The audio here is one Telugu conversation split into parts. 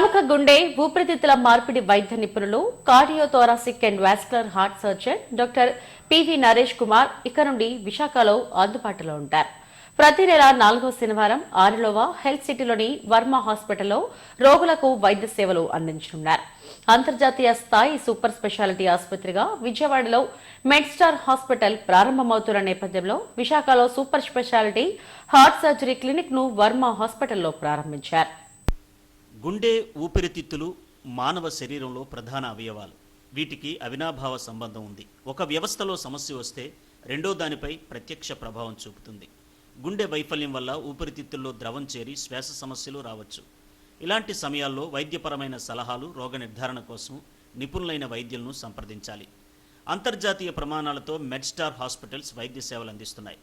ప్రముఖ గుండె ఊపిరితిత్తుల మార్పిడి వైద్య నిపుణులు cardiothoracic and vascular heart surgeon doctor PV Naresh Kumar ఇక నుండి విశాఖలో అందుబాటులో ఉంటారు. ప్రతి నెల నాలుగో శనివారం ఆరులోవ హెల్త్ సిటీలోని వర్మ హాస్పిటల్లో రోగులకు వైద్య సేవలు అందించనున్నారు. అంతర్జాతీయ స్థాయి సూపర్ స్పెషాలిటీ ఆసుపత్రిగా విజయవాడలో మెడ్స్టార్ హాస్పిటల్ ప్రారంభమవుతున్న నేపథ్యంలో విశాఖలో సూపర్ స్పెషాలిటీ హార్ట్ సర్జరీ క్లినిక్ను వర్మ హాస్పిటల్లో ప్రారంభించారు. గుండె ఊపిరితిత్తులు మానవ శరీరంలో ప్రధాన అవయవాలు. వీటికి అవినాభావ సంబంధం ఉంది. ఒక వ్యవస్థలో సమస్య వస్తే రెండో దానిపై ప్రత్యక్ష ప్రభావం చూపుతుంది. గుండె వైఫల్యం వల్ల ఊపిరితిత్తుల్లో ద్రవం చేరి శ్వాస సమస్యలు రావచ్చు. ఇలాంటి సమయాల్లో వైద్యపరమైన సలహాలు రోగ నిర్ధారణ కోసం నిపుణులైన వైద్యులను సంప్రదించాలి. అంతర్జాతీయ ప్రమాణాలతో మెడ్స్టార్ హాస్పిటల్స్ వైద్య సేవలు అందిస్తున్నాయి.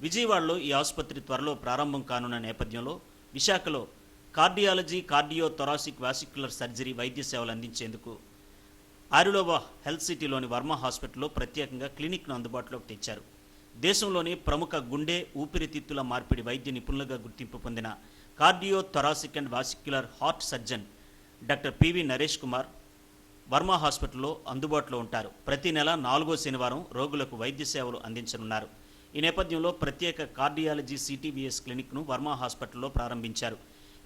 విజయవాడలో ఈ ఆసుపత్రి త్వరలో ప్రారంభం కానున్న నేపథ్యంలో విశాఖలో cardiology cardio thoracic vascular surgery వైద్య సేవలు అందించేందుకు ఆరులోవా హెల్త్ సిటీలోని వర్మ హాస్పిటల్లో ప్రత్యేకంగా క్లినిక్ను అందుబాటులోకి తెచ్చారు. దేశంలోని ప్రముఖ గుండె ఊపిరితిత్తుల మార్పిడి వైద్య నిపుణులుగా గుర్తింపు పొందిన cardiothoracic and vascular heart surgeon doctor PV Naresh Kumar Varma హాస్పిటల్లో అందుబాటులో ఉంటారు. ప్రతి నెల నాలుగో శనివారం రోగులకు వైద్య సేవలు అందించనున్నారు. ఈ నేపథ్యంలో ప్రత్యేక కార్డియాలజీ సిటీబీఎస్ క్లినిక్ను వర్మ హాస్పిటల్లో ప్రారంభించారు.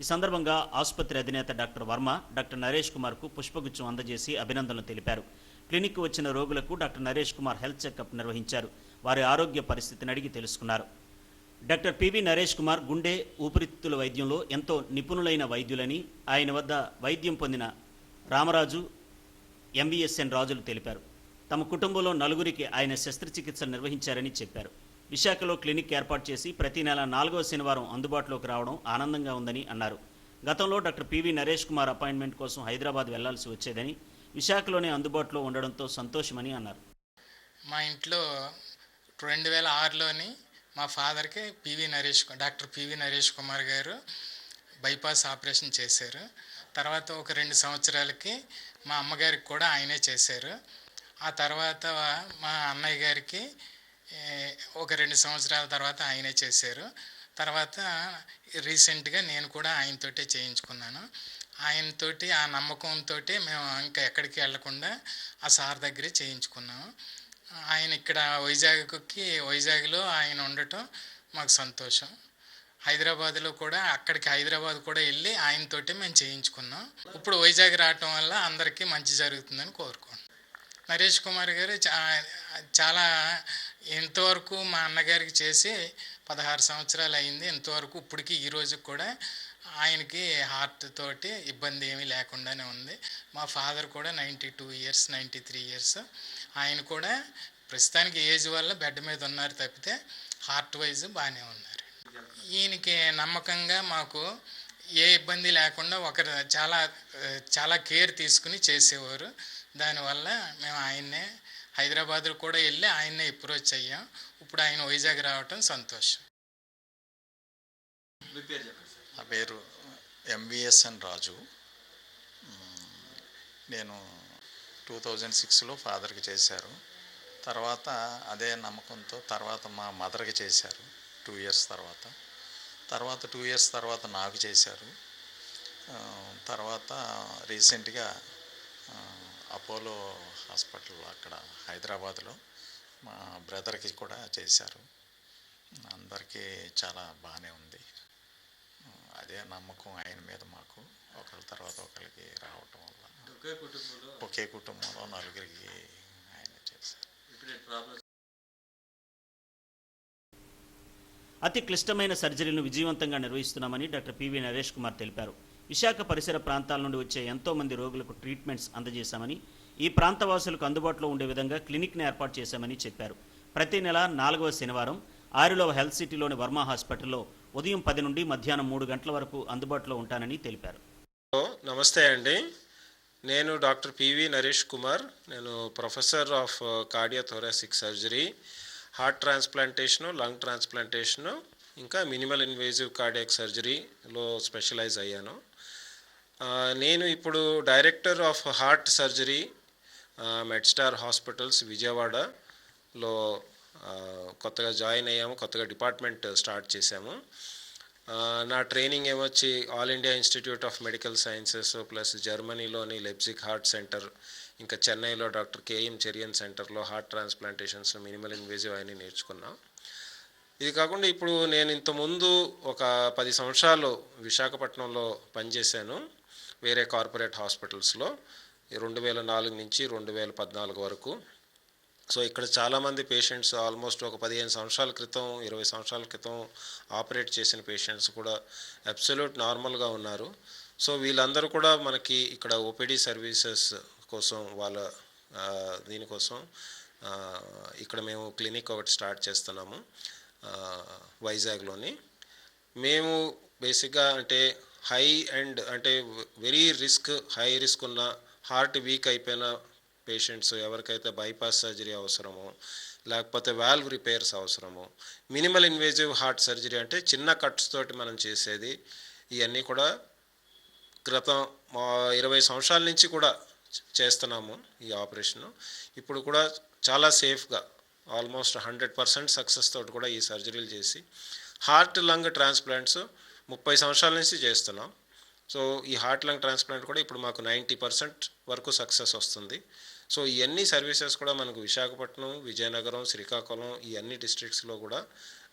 ఈ సందర్భంగా ఆసుపత్రి అధినేత డాక్టర్ వర్మ డాక్టర్ నరేష్ కుమార్కు పుష్పగుచ్చం అందజేసి అభినందనలు తెలిపారు. క్లినిక్ వచ్చిన రోగులకు doctor Naresh Kumar health checkup నిర్వహించారు. వారి ఆరోగ్య పరిస్థితిని అడిగి తెలుసుకున్నారు. డాక్టర్ పివి నరేష్ కుమార్ గుండె ఊపిరితిత్తుల వైద్యంలో ఎంతో నిపుణులైన వైద్యులని ఆయన వద్ద వైద్యం పొందిన రామరాజు ఎంవిఎస్ఎన్ రాజులు తెలిపారు. తమ కుటుంబంలో నలుగురికి ఆయన శస్త్రచికిత్సలు నిర్వహించారని చెప్పారు. విశాఖలో క్లినిక్ ఏర్పాటు చేసి ప్రతి నెల నాలుగవ శనివారం అందుబాటులోకి రావడం ఆనందంగా ఉందని అన్నారు. గతంలో doctor PV Naresh Kumar appointment కోసం హైదరాబాద్ వెళ్ళాల్సి వచ్చేదని విశాఖలోనే అందుబాటులో ఉండడంతో సంతోషమని అన్నారు. మా ఇంట్లో రెండు వేల ఆరులోని మా ఫాదర్కి PV Naresh doctor PV Naresh Kumar garu bypass operation చేశారు. తర్వాత ఒక రెండు సంవత్సరాలకి మా అమ్మగారికి కూడా ఆయనే చేశారు. ఆ తర్వాత మా అన్నయ్య గారికి ఒక రెండు సంవత్సరాల తర్వాత ఆయనే చేశారు. తర్వాత రీసెంట్గా నేను కూడా ఆయనతోటే చేయించుకున్నాను. ఆయనతోటి ఆ నమ్మకంతో మేము ఇంకా ఎక్కడికి వెళ్ళకుండా ఆ సార్ దగ్గరే చేయించుకున్నాము. ఆయన ఇక్కడ వైజాగ్కి వైజాగ్లో ఆయన ఉండటం మాకు సంతోషం. హైదరాబాద్లో కూడా అక్కడికి హైదరాబాద్ కూడా వెళ్ళి ఆయనతోటి మేము చేయించుకున్నాం. ఇప్పుడు వైజాగ్ రావటం వల్ల అందరికీ మంచి జరుగుతుందని కోరుకుంటున్నాం నరేష్ కుమార్ గారు చా- చాలా ఇంతవరకు మా అన్నగారికి చేసి పదహారు సంవత్సరాలు అయింది. ఇంతవరకు ఇప్పటికి ఈ రోజుకి కూడా ఆయనకి హార్ట్ తోటి ఇబ్బంది ఏమీ లేకుండానే ఉంది. మా ఫాదర్ కూడా ninety two years ninety three years ఆయన కూడా ప్రస్తుతానికి ఏజ్ వల్ల బెడ్ మీద ఉన్నారు తప్పితే హార్ట్ వైజ్ బాగానే ఉన్నారు. ఈయనకి నమ్మకంగా మాకు ఏ ఇబ్బంది లేకుండా ఒకరు చాలా చాలా కేర్ తీసుకుని చేసేవారు. దానివల్ల మేము ఆయన్నే హైదరాబాద్లో కూడా వెళ్ళి ఆయన్నే అప్రోచ్ అయ్యాం. ఇప్పుడు ఆయన వైజాగ్ రావటం సంతోషం. నా పేరు ఎంవిఎస్ఎన్ రాజు. నేను టూ థౌజండ్ సిక్స్లో ఫాదర్కి చేశారు. తర్వాత అదే నమ్మకంతో తర్వాత మా మదర్కి చేశారు టూ ఇయర్స్ తర్వాత. తర్వాత టూ ఇయర్స్ తర్వాత నాకు చేశారు. ఆ, తర్వాత రీసెంట్గా ఆ, అపోలో హాస్పిటల్ అక్కడ హైదరాబాద్లో మా బ్రదర్కి కూడా చేశారు. అందరికీ చాలా బాగానే ఉంది. అదే నమ్మకం ఆయన మీద మాకు. ఒకరి తర్వాత ఒకరికి రావటం వల్ల. ఒకే కుటుంబంలో నలుగురికి ఆయన చేశారు. అతి క్లిష్టమైన సర్జరీలను విజయవంతంగా నిర్వహిస్తున్నామని డాక్టర్ పివి నరేష్ కుమార్ తెలిపారు. విశాఖ పరిసర ప్రాంతాల నుండి వచ్చే ఎంతోమంది రోగులకు ట్రీట్మెంట్స్ అందజేశామని ఈ ప్రాంతవాసులకు అందుబాటులో ఉండే విధంగా క్లినిక్ని ఏర్పాటు చేశామని చెప్పారు. ప్రతి నెల నాలుగవ శనివారం ఆరులవ హెల్త్ సిటీలోని వర్మ హాస్పిటల్లో ఉదయం పది నుండి మధ్యాహ్నం మూడు గంటల వరకు అందుబాటులో ఉంటానని తెలిపారు. నమస్తే అండి. నేను డాక్టర్ పివి నరేష్ కుమార్. నేను professor of cardiothoracic surgery heart transplantation lung transplantation ఇంకా మినిమల్ ఇన్వేజివ్ కార్డియాక్ సర్జరీలో స్పెషలైజ్ అయ్యాను. నేను ఇప్పుడు director of heart surgery Medstar hospitals విజయవాడలో కొత్తగా జాయిన్ అయ్యాము కొత్తగా డిపార్ట్మెంట్ స్టార్ట్ చేశాము. నా training ఏమొచ్చి All India Institute of Medical Sciences plus జర్మనీలోని Leipzig heart centre ఇంకా చెన్నైలో డాక్టర్ కేఎం చెరియన్ సెంటర్లో హార్ట్ ట్రాన్స్ప్లాంటేషన్స్ మినిమల్ ఇన్వేజివ్ అని నేర్చుకున్నాం. ఇది కాకుండా ఇప్పుడు నేను ఇంతకుముందు ఒక పది సంవత్సరాలు విశాఖపట్నంలో పనిచేశాను. వేరే కార్పొరేట్ హాస్పిటల్స్లో రెండు వేల నాలుగు నుంచి రెండు వేల పద్నాలుగు వరకు. సో ఇక్కడ చాలామంది పేషెంట్స్ ఆల్మోస్ట్ ఒక పదిహేను సంవత్సరాల క్రితం ఇరవై సంవత్సరాల క్రితం ఆపరేట్ చేసిన పేషెంట్స్ కూడా అబ్సల్యూట్ నార్మల్గా ఉన్నారు. సో వీళ్ళందరూ కూడా మనకి ఇక్కడ ఓపీడీ సర్వీసెస్ కోసం వాళ్ళ దీనికోసం ఇక్కడ మేము క్లినిక్ ఒకటి స్టార్ట్ చేస్తున్నాము వైజాగ్లోని. మేము బేసిక్గా అంటే హై అండ్ అంటే వెరీ రిస్క్ హై రిస్క్ ఉన్న హార్ట్ వీక్ అయిపోయిన పేషెంట్స్ ఎవరికైతే బైపాస్ సర్జరీ అవసరమో లేకపోతే వాల్వ్ రిపేర్స్ అవసరము మినిమల్ ఇన్వేజివ్ హార్ట్ సర్జరీ అంటే చిన్న కట్స్ తోటి మనం చేసేది ఇవన్నీ కూడా క్రితం మా ఇరవై సంవత్సరాల నుంచి కూడా చేస్తున్నాము ఈ ఆపరేషను. ఇప్పుడు కూడా చాలా సేఫ్గా ఆల్మోస్ట్ హండ్రెడ్ పర్సెంట్ సక్సెస్ తోటి కూడా ఈ సర్జరీలు చేసి హార్ట్ లంగ్ ట్రాన్స్ప్లాంట్స్ ముప్పై సంవత్సరాల నుంచి చేస్తున్నాం. సో ఈ హార్ట్ లంగ్ ట్రాన్స్ప్లాంట్ కూడా ఇప్పుడు మాకు నైంటీ పర్సెంట్ వరకు సక్సెస్ వస్తుంది. సో ఇవన్నీ సర్వీసెస్ కూడా మనకు విశాఖపట్నం విజయనగరం శ్రీకాకుళం ఈ అన్ని డిస్ట్రిక్ట్స్లో కూడా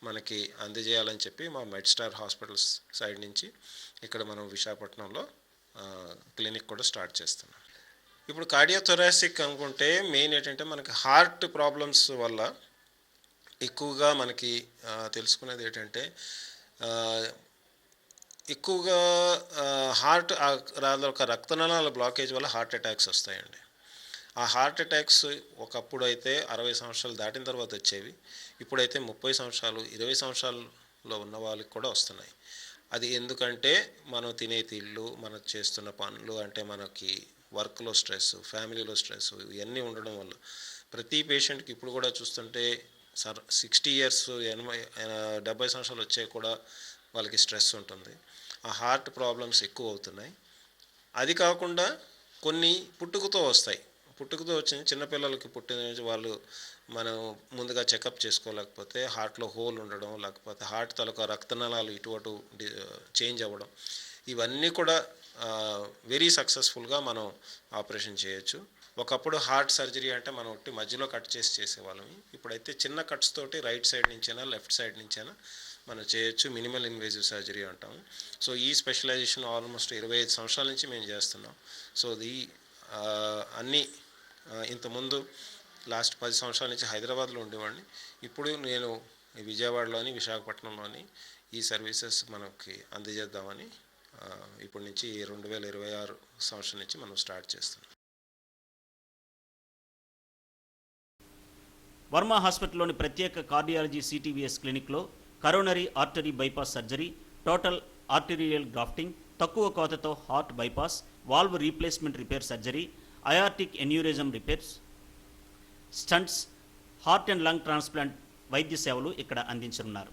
మనకి అందజేయాలని చెప్పి మా మెడ్స్టార్ హాస్పిటల్స్ సైడ్ నుంచి ఇక్కడ మనం విశాఖపట్నంలో క్లినిక్ కూడా స్టార్ట్ చేస్తున్నాం. ఇప్పుడు కార్డియోథొరాసిక్ అనుకుంటే మెయిన్ ఏంటంటే మనకి హార్ట్ ప్రాబ్లమ్స్ వల్ల ఎక్కువగా మనకి తెలుసుకునేది ఏంటంటే ఎక్కువగా హార్ట్ ఆ, రాళ్ళ ఒక రక్తనాళాల బ్లాకేజ్ వల్ల హార్ట్ అటాక్స్ వస్తాయండి. ఆ హార్ట్ అటాక్స్ ఒకప్పుడు అయితే అరవై సంవత్సరాలు దాటిన తర్వాత వచ్చేవి. ఇప్పుడైతే ముప్పై సంవత్సరాలు ఇరవై సంవత్సరాల్లో ఉన్న వాళ్ళకి కూడా వస్తున్నాయి. అది ఎందుకంటే మనం తినే తిళ్ళు మనం చేస్తున్న పనులు అంటే మనకి వర్క్లో స్ట్రెస్ ఫ్యామిలీలో స్ట్రెస్ ఇవన్నీ ఉండడం వల్ల ప్రతి పేషెంట్కి ఇప్పుడు కూడా చూస్తుంటే సర్ సిక్స్టీ ఇయర్స్ ఎనభై డెబ్బై సంవత్సరాలు వచ్చే కూడా వాళ్ళకి స్ట్రెస్ ఉంటుంది. ఆ హార్ట్ ప్రాబ్లమ్స్ ఎక్కువ అవుతున్నాయి. అది కాకుండా కొన్ని పుట్టుకతో వస్తాయి. పుట్టుకతో వచ్చిన చిన్నపిల్లలకి పుట్టిన నుంచి వాళ్ళు మనం ముందుగా చెకప్ చేసుకోలేకపోతే హార్ట్లో హోల్ ఉండడం లేకపోతే హార్ట్ తాలూకా రక్తనాళాలు ఇటు అటు చేంజ్ అవ్వడం. ఇవన్నీ కూడా వెరీ సక్సెస్ఫుల్గా మనం ఆపరేషన్ చేయొచ్చు. ఒకప్పుడు హార్ట్ సర్జరీ అంటే మనం ఒకటి మధ్యలో కట్ చేసి చేసేవాళ్ళం. ఇప్పుడైతే చిన్న కట్స్ తోటి రైట్ సైడ్ నుంచైనా లెఫ్ట్ సైడ్ నుంచైనా మనం చేయొచ్చు మినిమల్ ఇన్వేజివ్ సర్జరీ అంటాం సో ఈ స్పెషలైజేషన్ ఆల్మోస్ట్ ఇరవై ఐదు సంవత్సరాల నుంచి మేము చేస్తున్నాం. సో ఈ అన్నీ ఇంతకుముందు లాస్ట్ పది సంవత్సరాల నుంచి హైదరాబాద్లో ఉండేవాడిని. ఇప్పుడు నేను విజయవాడలోని విశాఖపట్నంలోని ఈ సర్వీసెస్ మనకి అందజేద్దామని ఇప్పటి నుంచి రెండు వేల ఇరవై ఆరు సంవత్సరం నుంచి మనం స్టార్ట్ చేస్తున్నాం. వర్మ హాస్పిటల్లోని ప్రత్యేక cardiology CTVS క్లినిక్లో coronary artery bypass surgery total arterial grafting తక్కువ కోతతో heart bypass valve replacement repair surgery aortic aneurysm repairs stents heart and lung transplant వైద్య సేవలు ఇక్కడ అందించనున్నారు.